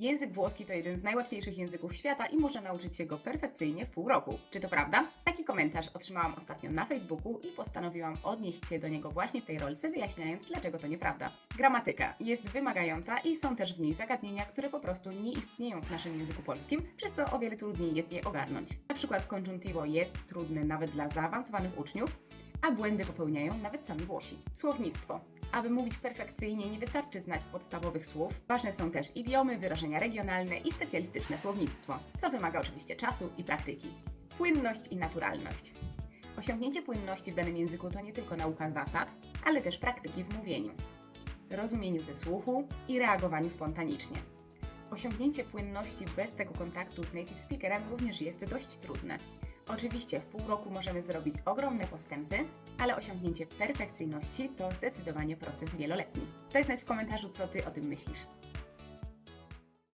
Język włoski to jeden z najłatwiejszych języków świata i można nauczyć się go perfekcyjnie w pół roku. Czy to prawda? Taki komentarz otrzymałam ostatnio na Facebooku i postanowiłam odnieść się do niego właśnie w tej rolce, wyjaśniając, dlaczego to nieprawda. Gramatyka jest wymagająca i są też w niej zagadnienia, które po prostu nie istnieją w naszym języku polskim, przez co o wiele trudniej jest je ogarnąć. Na przykład conjuntivo jest trudny nawet dla zaawansowanych uczniów, a błędy popełniają nawet sami Włosi. Słownictwo. Aby mówić perfekcyjnie, nie wystarczy znać podstawowych słów. Ważne są też idiomy, wyrażenia regionalne i specjalistyczne słownictwo, co wymaga oczywiście czasu i praktyki. Płynność i naturalność. Osiągnięcie płynności w danym języku to nie tylko nauka zasad, ale też praktyki w mówieniu, rozumieniu ze słuchu i reagowaniu spontanicznie. Osiągnięcie płynności bez tego kontaktu z native speakerem również jest dość trudne. Oczywiście w pół roku możemy zrobić ogromne postępy, ale osiągnięcie perfekcyjności to zdecydowanie proces wieloletni. Daj znać w komentarzu, co Ty o tym myślisz.